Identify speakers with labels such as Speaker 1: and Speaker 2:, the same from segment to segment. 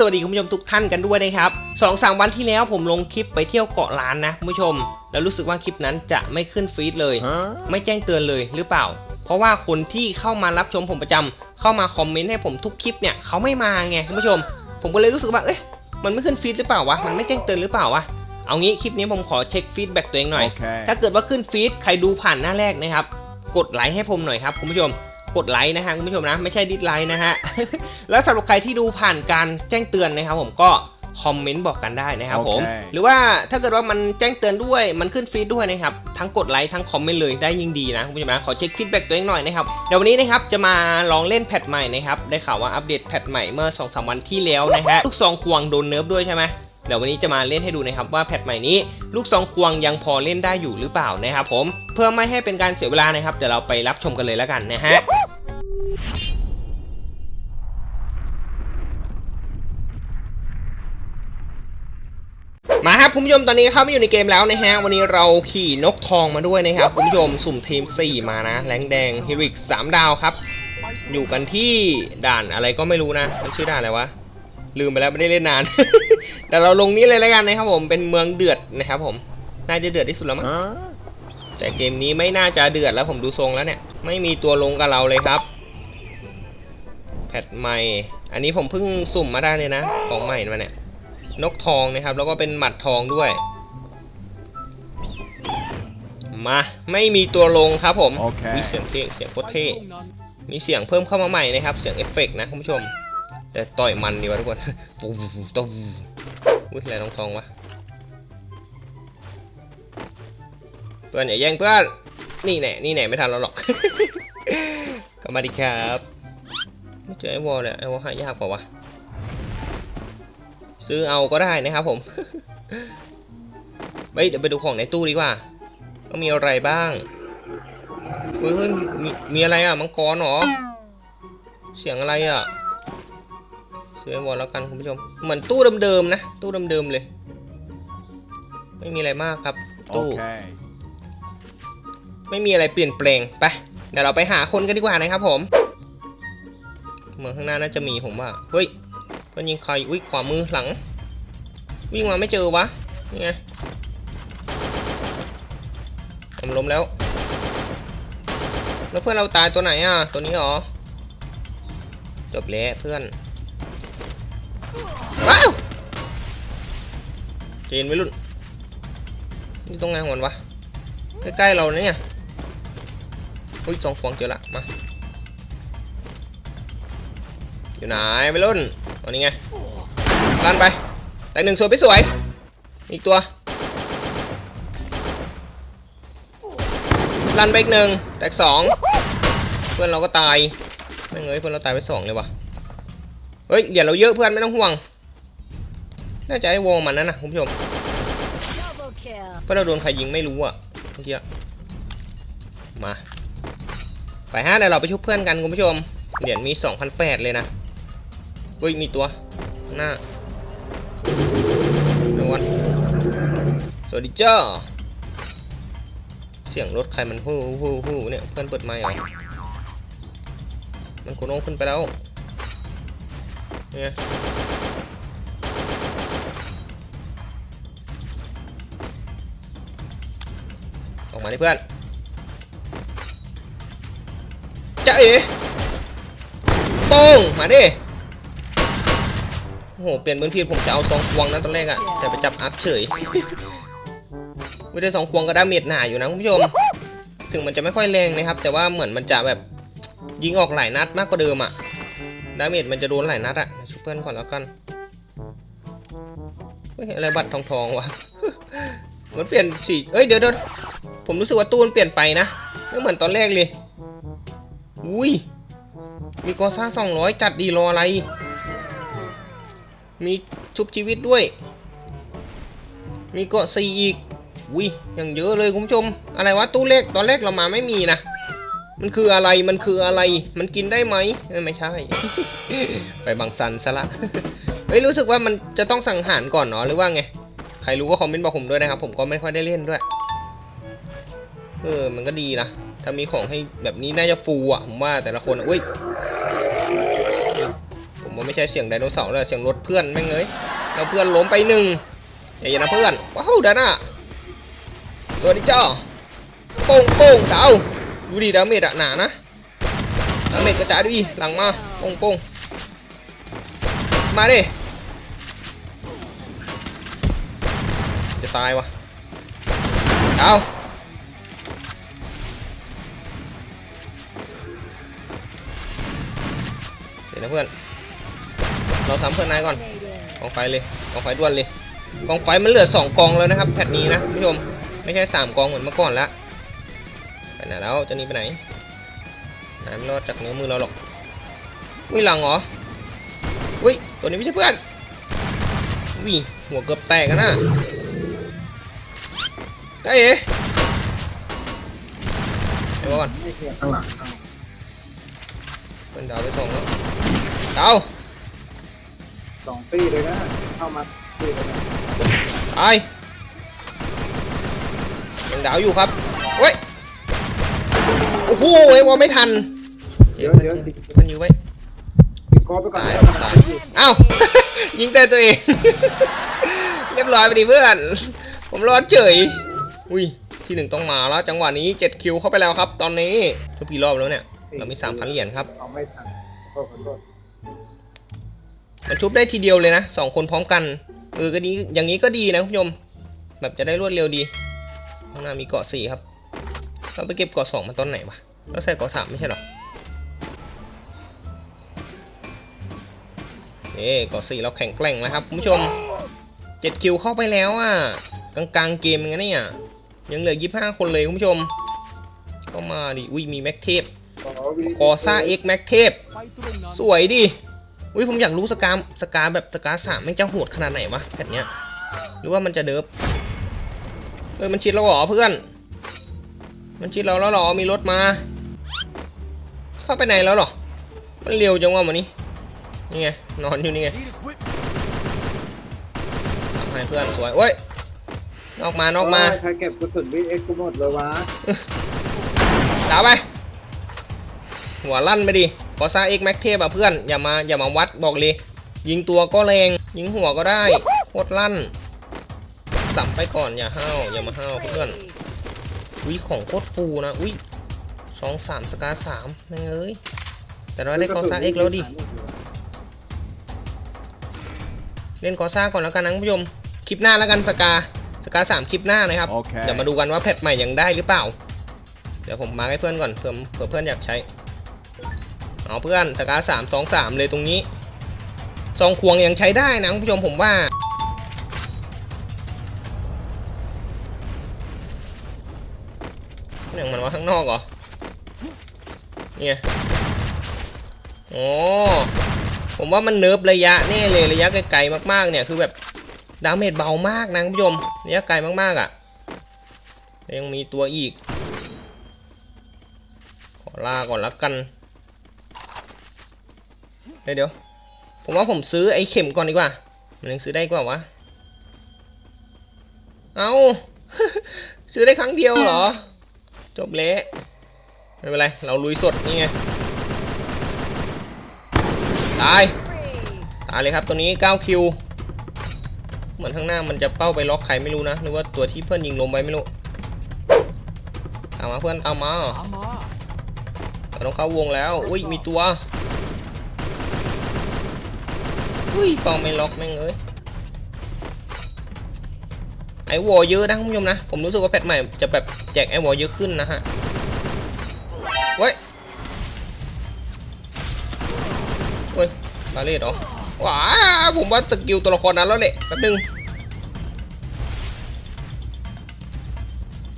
Speaker 1: สวัสดีคุณผู้ชมทุกท่านกันด้วยนะครับสองสามวันที่แล้วผมลงคลิปไปเที่ยวเกาะล้านนะคุณผู้ชม แล้วรู้สึกว่าคลิปนั้นจะไม่ขึ้นฟีดเลย ไม่แจ้งเตือนเลยหรือเปล่า เพราะว่าคนที่เข้ามารับชมผมประจำเข้ามาคอมเมนต์ให้ผมทุกคลิปเนี่ยเขาไม่มาไงคุณผู้ชม ผมก็เลยรู้สึกว่าเอ๊ะมันไม่ขึ้นฟีดหรือเปล่าวะมันไม่แจ้งเตือนหรือเปล่าวะเอางี้คลิปนี้ผมขอเช็คฟีดแบ็กตัวเองหน่อย
Speaker 2: Okay.
Speaker 1: ถ้าเกิดว่าขึ้นฟีดใครดูผ่านหน้าแรกนะครับกดไลค์ให้ผมหน่อยครับคุณผู้ชม กดไลค์นะฮะคุณผู้ชมนะ ไม่ใช่ดิสไลค์นะฮะ แล้วสำหรับใครที่ดูผ่านการแจ้งเตือนนะครับผมก็คอมเมนต์บอกกันได้นะครับผม
Speaker 2: โอเค
Speaker 1: หรือว่าถ้าเกิดว่ามันแจ้งเตือนด้วยมันขึ้นฟีดด้วยนะครับ ทั้งกดไลค์ทั้งคอมเมนต์เลยได้ยิ่งดีนะคุณผู้ชมนะขอเช็คฟีดแบ็กตัวเองหน่อยนะครับ เดี๋ยววันนี้นะครับจะมาลองเล่นแพทใหม่นะครับได้ข่าวว่าอัปเดตแพทใหม่เมื่อ2อสวันที่แล้วนะฮะลูกซองควงโดนเนิร์ฟด้วยใช่ไหมเดี๋ยววันนี้จะมาเล่นให้ดูนะครับว่าแพทใหม่นี้ ลูกซองควงยังพอเล่นได้อยู่หรือเปล่านะครับผมเพื่อไม่ให้เป็นการเสียเวลานะครับเดี๋ยวเราไปรับชมกันเลยแล้วกันนะฮะ มาครับคุณผู้ชมตอนนี้เข้ามาอยู่ในเกมแล้วนะฮะ วันนี้เราขี่นกทองมาด้วยนะครับคุณผู้ชมสุ่มทีม 4 มานะ แรงแดงฮิริก3 ดาวครับ อยู่กันที่ด่านอะไรก็ไม่รู้นะ มันชื่อด่านอะไรวะ ลืมไปแล้วไม่ได้เล่นนาน แต่เราลงนี้เลยแล้วกันนะครับผมเป็นเมืองเดือดนะครับผมน่าจะเดือดที่สุดแล้วมั้ง
Speaker 2: Huh?
Speaker 1: แต่เกมนี้ไม่น่าจะเดือดแล้วผมดูทรงแล้วเนี่ย ไม่มีตัวลงกับเราเลยครับ แพทใหม่ อันนี้ผมเพิ่งสุ่มมาได้เลยนะ ของใหม่มาเนี่ย นกทองนะครับ แล้วก็เป็นหมัดทองด้วย มา ไม่มีตัวลงครับผม
Speaker 2: โอเค
Speaker 1: อุ๊ยเสียงเท่เสียงโคตรเท่ มีเสียงเพิ่มเข้ามาใหม่นะครับ เสียงเอฟเฟกต์นะคุณผู้ชม แต่ต่อยมันดีวะทุกคนปูตูอุ้ยอะไรน้องทองวะ เพื่อนอย่าแย่งเพื่อน นี่แน่นี่แน่ไม่ทันเราหรอกกลับมาดีครับ ไม่เจอไอ้วอลเลยไอ้วอลหายากกว่าวะซื้อเอาก็ได้นะครับผมเฮ้ยเดี๋ยวไปดูของในตู้ดีกว่าว่ามีอะไรบ้างเฮ้ยเฮ้ยมีมีอะไรอะมังกรเหรอ เสียงอะไรอะซื้อไอ้วอลแล้วกันคุณผู้ชม เหมือนตู้เดิมๆนะ ตู้เดิมๆเลย ไม่มีอะไรมากครับ ตู้
Speaker 2: Okay.
Speaker 1: ไม่มีอะไรเปลี่ยนแปลงไปเดี๋ยวเราไปหาคนกันดีกว่านะครับผมเมืองข้างหน้าน่าจะมีผมว่าเฮ้ยเพื่อนยิงใครอุ้ยขวามือหลัง วิ่งมาไม่เจอวะนี่ไงผมล้มแล้ว แล้วเพื่อนเราตายตัวไหนอะ ตัวนี้หรอ จบแล้วเพื่อนว้าวเจนไว้รุ่นนี่ตรงไหนของมันวะใกล้ๆเราเนี่ยอุ้ยสองฟองเจอละมา อยู่ไหนไปรุ่นเอานี้ไงลันไป แต่หนึ่งสวยไปสวย อีกตัวลันไปอีกหนึ่งแตกสองเพื่อนเราก็ตายไม่เงยเพื่อนเราตายไปสองเลยวะเฮ้ยเหรียญเราเยอะเพื่อนไม่ต้องห่วง น่าจะให้วงมันนั่นนะคุณผู้ชมเพราะเราโดนใครยิงไม่รู้อะเมื่อกี้มาไปฮะเดี๋ยวเราไปชุบเพื่อนกันคุณผู้ชมเหรียญมี2,008เลยนะ เฮ้ยมีตัวข้าหน้าดูกันสวัสดีจ้าเสียงรถใครมันฮู้ฮู้ฮู้เนี่ยเพื่อนเปิดไมค์เหรอมันโคโน่ขึ้นไปแล้วเนี่ยออกมาดิเพื่อนจะเอ๋โป้งมาดิ โอ้โห เปลี่ยนปืนผิดผมจะเอาสองควงนะตอนแรกอะแต่ไปจับอัพเฉย ไม่ได้สองควงก็ดาเมจหนาอยู่นะคุณผู้ชม ถึงมันจะไม่ค่อยแรงนะครับ แต่ว่าเหมือนมันจะแบบยิงออกหลายนัดมากกว่าเดิมอะดาเมจมันจะโดนหลายนัดอะช่วยเพื่อนก่อนแล้วกันเฮ้ยอะไรบัตรทองทองๆวะ มันเปลี่ยนสี เอ้ยเดี๋ยวเดี๋ยวผมรู้สึกว่าตู้มันเปลี่ยนไปนะ ไม่เหมือนตอนแรกเลย อุ้ย มีกอซ่าสองร้อยจัดดีรออะไร มีชุบชีวิตด้วย มีเกาะซีอีกอุ้ยอย่างเยอะเลยคุณผู้ชม อะไรวะตู้เลขตอนแรกเรามาไม่มีนะมันคืออะไรมันคืออะไร มันกินได้ไหมไม่ใช่ ไปบางสันซะละเฮ้ยรู้สึกว่ามันจะต้องสังหารก่อนเนาะหรือว่าไงใครรู้ก็คอมเมนต์บอกผมด้วยนะครับ ผมก็ไม่ค่อยได้เล่นด้วย เออมันก็ดีนะถ้ามีของให้แบบนี้น่าจะฟูอะผมว่าแต่ละคนอุ้ย มว่าไม่ใช่เสียงไดโนเสาร์เลยเสียงรถเพื่อนแม่งเอ้ยแล้วเพื่อนล้มไปหนึ่งใจเย็นนะเพื่อนว้าวดาน่าสวัสดีจ้าโป้งโป้งดาดูดิดาเมจอะหนานะดาเมจกระจายดิหลังมาโป้งโป้งมาดิจะตายวะดาเดี๋ยวนะเพื่อน เราทำเพื่อนนายก่อนกองไฟเลยกองไฟด่วนเลยกองไฟมันเหลือสองกองแล้วนะครับแพทนี้นะคุณผู้ชมไม่ใช่สามกองเหมือนเมื่อก่อนละไปไหนแล้วจะหนีไปไหนไหนไม่รอดจากเนื้อมือเราหรอกอุ้ยหลังเหรออุ้ยตัวนี้ไม่ใช่เพื่อนอุ้ยหัวเกือบแตกกันนะได้เอ๋เดี๋ยวก่อน
Speaker 2: ไม่เพียงข้างหลังเข้า
Speaker 1: เป็นดาวไปส่งแล้วดาว
Speaker 2: สองตีเลยนะ เข้ามาตีเลยนะ
Speaker 1: ตายยังดาวอยู่ครับเว้ยโอ้โหไอ้วอไม่ทัน
Speaker 2: เดี๋ยวเดี๋ยวดิ
Speaker 1: มันอยู่ไว้
Speaker 2: ปิดคอไปก่อน
Speaker 1: ตาย
Speaker 2: แล้ว
Speaker 1: ตายเอ้า ยิงแต่ตัวเอง เรียบร้อยไปดิเพื่อน ผมรอดเฉย อุ้ย ที่หนึ่งต้องมาแล้ว จังหวะนี้7คิวเข้าไปแล้วครับ ตอนนี้ทุกกี่รอบแล้วเนี่ย เรามี3,000เหรียญครับ
Speaker 2: เอาไม่ทันขอโทษ
Speaker 1: มันชุบได้ทีเดียวเลยนะสองคนพร้อมกันเออก็ดีอย่างนี้ก็ดีนะคุณผู้ชมแบบจะได้รวดเร็วดีข้างหน้ามีเกาะสี่ครับเราไปเก็บเกาะสองมาตอนไหนวะเราใส่เกาะสามไม่ใช่หรอเอ้เกาะสี่เราแข็งแกร่งแล้วครับคุณผู้ชมเจ็ดคิวเข้าไปแล้วอะกลางกลางๆเกมยังไงเนี่ยยังเหลือยี่ห้าคนเลยคุณผู้ชม ก็มาดิอุ้ยมีแม็กเทป
Speaker 2: ขอวิธี
Speaker 1: กอซ่าเอ็กแม็กเทปสวยดิ อุ้ยผมอยากรู้สกาสกาแบบสกาสามไม่งจะโหดขนาดไหนวะแบบเนี้ยหรือว่ามันจะเดิฟเอ้ยมันชิดเราเหรอเพื่อน มันชิดเราแล้วเหรอมีรถมา เข้าไปไหนแล้วเหรอ มันเร็วจังวะมันนี้นี่ไงนอนอยู่นี่ไงทำให้เพื่อนสวยโอ้ยนอกมานอกมา
Speaker 2: ใครเก็บกระสุนวิเอ็กซ์กูหมดเลยวะ
Speaker 1: ดาวไปหัวลั่นไปดิ ขอซาเอ็กแม็กเทปอะเพื่อน อย่ามาอย่ามาวัดบอกเลย ยิงตัวก็แรง ยิงหัวก็ได้ โคตรลั่นสัมไปก่อนอย่าห้าวอย่ามาห้าวเพื่อนอุ้ยของโคตรฟูนะอุ้ยสองสามสกาสามนั่งเอ้ยแต่เราได้กอซ่าเอ็กแล้วดิเล่นกอซ่าก่อนแล้วกันนะคุณผู้ชมคลิปหน้าแล้วกันสกาสกาสามคลิปหน้านะครับ
Speaker 3: โอเค
Speaker 1: เดี๋ยวมาดูกันว่าแพทใหม่ยังได้หรือเปล่า เดี๋ยวผมมาร์คให้เพื่อนก่อนเผื่อเผื่อเพื่อนอยากใช้ เอาเพื่อนสกาสามสองสามเลยตรงนี้ซองควงยังใช้ได้นะคุณผู้ชมผมว่าอย่งมันว่าข้างนอกเหรอ เนี่ยโอ้ผมว่ามันเนิร์ฟระยะแน่เลยระยะไกลๆมากๆเนี่ยคือแบบดาเมจเบามากนะคุณผู้ชมระยะไกลมากๆอะ ยังมีตัวอีก ขอลาก่อนละกัน ดี๋ยวเดี๋ยวผมว่าผมซื้อไอ้เข็มก่อนดีกว่า มันยังซื้อได้กว่าวะ เอาซื้อได้ครั้งเดียวเหรอ จบเละไม่เป็นไร เราลุยสดนี่ไง ตาย ตายเลยครับตัวนี้9คิว เหมือนข้างหน้ามันจะเป้าไปล็อกใครไม่รู้นะ หรือว่าตัวที่เพื่อนยิงลมไว้ไม่รู้ตามมาเพื่อนตามมาเราต้องเข้าวงแล้ว อุ้ยมีตัว อุ้ยเป้าไม่ล็อกแม่งเอ้ยไอวอเยอะนะคุณผู้ชมนะ ผมรู้สึกว่าแพทใหม่จะแบบแจกไอวอเยอะขึ้นนะฮะเว้ยเว้ยบาเลตเหรอว้าผมว่าสกิลตัวละครนั้นแล้วแหละแป๊บนึง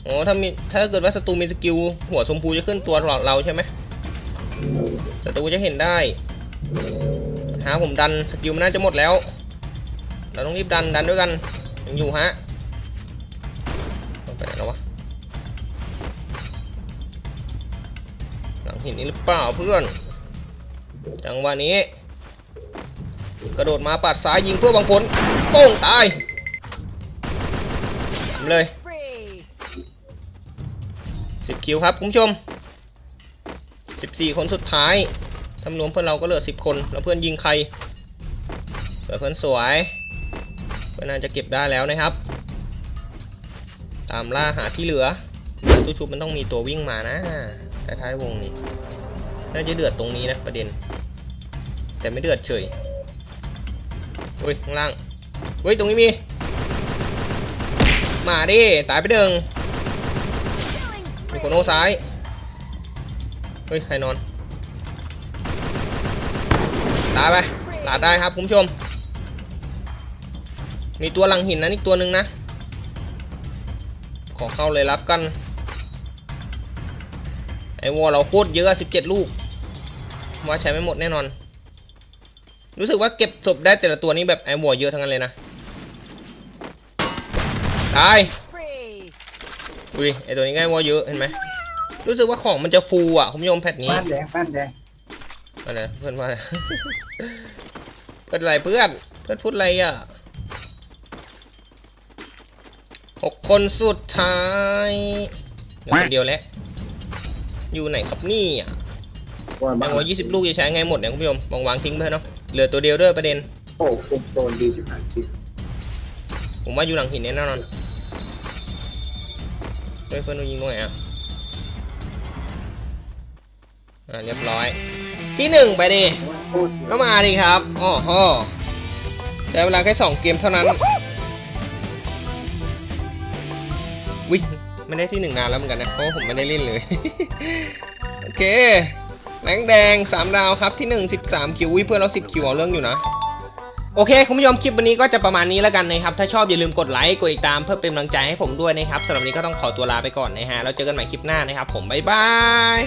Speaker 1: อ๋อถ้ามีถ้าเกิดว่าศัตรูมีสกิลหัวชมพูจะขึ้นตัวเราใช่ไหมศัตรูจะเห็นได้ หาผมดันสกิลมันน่าจะหมดแล้ว เราต้องรีบดันดันด้วยกันยังอยู่ฮะไปไหนแล้ววะหลังหินนี้หรือเปล่าเพื่อนจังหวะนี้ กระโดดมาปัดซ้ายยิงเพื่อบางคนโป้งตายทำเลย
Speaker 4: Spree.
Speaker 1: 10คิวครับคุณผู้ชม 14 คนสุดท้าย ทำรวมเพื่อนเราก็เหลือ10คน แล้วเพื่อนยิงใครวยเพื่อนสวย เพื่อนน่าจะเก็บได้แล้วนะครับ ตามล่าหาที่เหลือมาตู้ชุบมันต้องมีตัววิ่งมานะท้ายวงนี้น่าจะเดือดตรงนี้นะประเด็น แต่ไม่เดือดเฉยอุ้ยข้างล่างอุ้ยตรงนี้มี มาดิตายไปหนึ่งมีคนโน้ซ้ายเฮ้ยใครนอน ตาไปตาได้ครับคุณผู้ชม มีตัวหลังหินนะอีกตัวหนึ่งนะ ขอเข้าเลยรับกัน ไอวอลเราโคตรเยอะ17ลูกว่าใช้ไม่หมดแน่นอน รู้สึกว่าเก็บศพได้แต่ละตัวนี้แบบไอวอลเยอะทั้งนั้นเลยนะตายดูดิไอตัวนี้ก็ไอวอลเยอะเห็นไหมรู้สึกว่าของมันจะฟูอะคุณผู้ชมแพทนี้
Speaker 2: บ้านแดงบ้านแดง
Speaker 1: อะไรเพื่อนว่าอะไรเพื่อนอะไรเพื่อน เพื่อนพูดอะไรอะหกคนสุดท้ายเหลือคนเดียวแล้ว อยู่ไหนครับนี่อะ
Speaker 2: ว่า
Speaker 1: แม
Speaker 2: บ้างน
Speaker 1: ว่ายี่สิบลูกจะใช้ไงหมดเนี่ยคุณผู้ชมวางวางทิ้งไปเถอะเนาะ เหลือตัวเดียวด้วยประเด็น
Speaker 2: โอ้คุมโซนดีจิ๋วหายจริง
Speaker 1: ผมว่าอยู่หลังหินแน่นอนเฮ้ยเพื่อนโดนยิงตรงไหนอะ อ่าเรียบร้อย ที่หนึ่งไปดิ
Speaker 2: ตร
Speaker 1: ก็มาดิครับอ๋อฮอใช้เวลาแค่สองเกมเท่านั้นวิไม่ได้ที่หนึ่งนานแล้วเหมือนกันนะเพราะผมไม่ได้เล่นเลย โอเคแรงแดง 3 ดาวครับที่ 1 13 คิววิเพื่อนเรา 10 คิวเอาเรื่องอยู่นะ โอเค คุณผู้ชมคลิปวันนี้ก็จะประมาณนี้แล้วกันนะครับ ถ้าชอบอย่าลืมกดไลค์ กดติดตามเพื่อเป็นกำลังใจให้ผมด้วยนะครับสำหรับวันนี้ก็ต้องขอตัวลาไปก่อนนะฮะ แล้วเจอกันใหม่คลิปหน้านะครับผม บ๊ายบาย